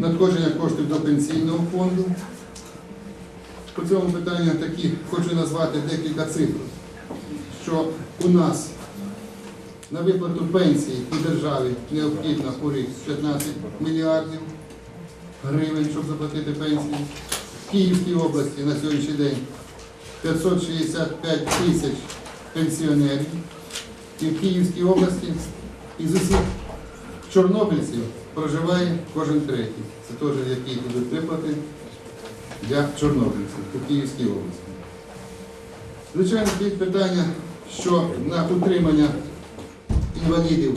надходження коштів до пенсійного фонду. По цьому питанню такі хочу назвати декілька цифр, що у нас на виплату пенсії у державі необхідно у рік 15 мільярдів гривень, щоб заплатити пенсії. В Київській області на сьогоднішній день 565 тисяч пенсіонерів. І в Київській області із усіх чорнобильців проживає кожен третій. Це теж які будуть виплати для чорнобильців у Київській області. Звичайно, стоїть питання, що на утримання інвалідів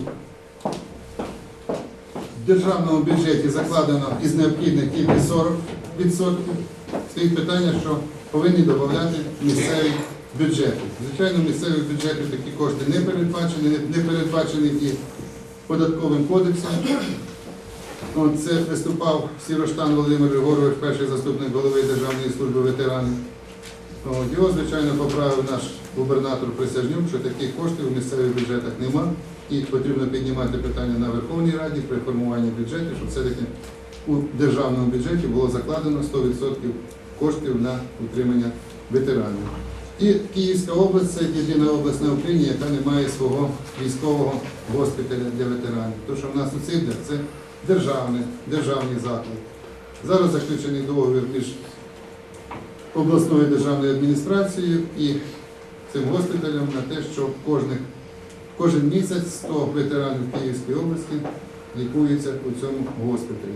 в державному бюджеті закладено із необхідних тільки 40%. Стоїть питання, що повинні додати місцеві бюджети. Звичайно, місцеві бюджети такі кошти не передбачені, не передбачені і податковим кодексом. Це виступав Сіроштан Володимир Григорович, перший заступник голови Державної служби ветеранів. Його, звичайно, поправив наш губернатор Присяжнюк, що таких коштів у місцевих бюджетах нема, і потрібно піднімати питання на Верховній Раді при формуванні бюджету, щоб все-таки у державному бюджеті було закладено 100% коштів на утримання ветеранів. І Київська область це єдина область на Україні, яка не має свого військового госпіталя для ветеранів. Тому що в нас у Цибдях це державний, державний заклад. Зараз заключений договір між обласною державною адміністрацією і цим госпіталем на те, що кожних, кожен місяць 100 ветеранів Київської області лікуються у цьому госпіталі.